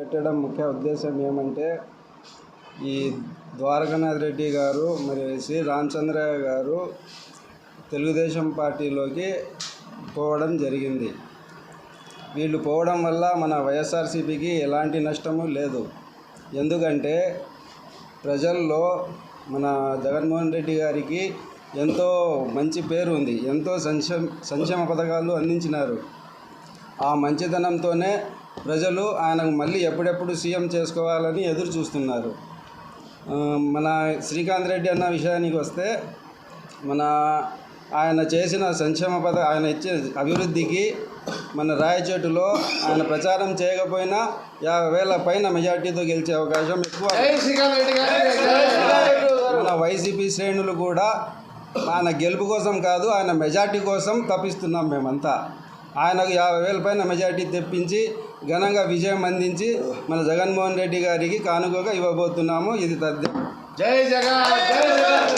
పెట్టడం ముఖ్య ఉద్దేశం ఏమంటే ఈ ద్వారకానాథ్ రెడ్డి గారు మరియు శ్రీ రామచంద్రయ్య గారు తెలుగుదేశం పార్టీలోకి పోవడం జరిగింది. వీళ్ళు పోవడం వల్ల మన వైఎస్ఆర్సీపీకి ఎలాంటి నష్టము లేదు. ఎందుకంటే ప్రజల్లో మన జగన్మోహన్ రెడ్డి గారికి ఎంతో మంచి పేరు ఉంది ఎంతో సంక్షేమ సంక్షేమ పథకాలు అందించినారు. ఆ మంచితనంతోనే ప్రజలు ఆయనకు మళ్ళీ ఎప్పుడెప్పుడు సీఎం చేసుకోవాలని ఎదురు చూస్తున్నారు. మన శ్రీకాంత్ రెడ్డి అన్న విషయానికి వస్తే మన ఆయన చేసిన సంక్షేమ పథ ఆయన ఇచ్చే అభివృద్ధికి మన రాయచోటులో ఆయన ప్రచారం చేయకపోయినా యాభై వేల పైన మెజార్టీతో గెలిచే అవకాశం ఎక్కువ. మన వైసీపీ శ్రేణులు కూడా ఆయన గెలుపు కోసం కాదు ఆయన మెజార్టీ కోసం తప్పిస్తున్నాం మేమంతా. ఆయనకు యాభై వేల పైన మెజార్టీ తెప్పించి ఘనంగా విజయం అందించి మన జగన్మోహన్ రెడ్డి గారికి కానుకగా ఇవ్వబోతున్నాము. ఇది తథ్యం జై జగన్ జై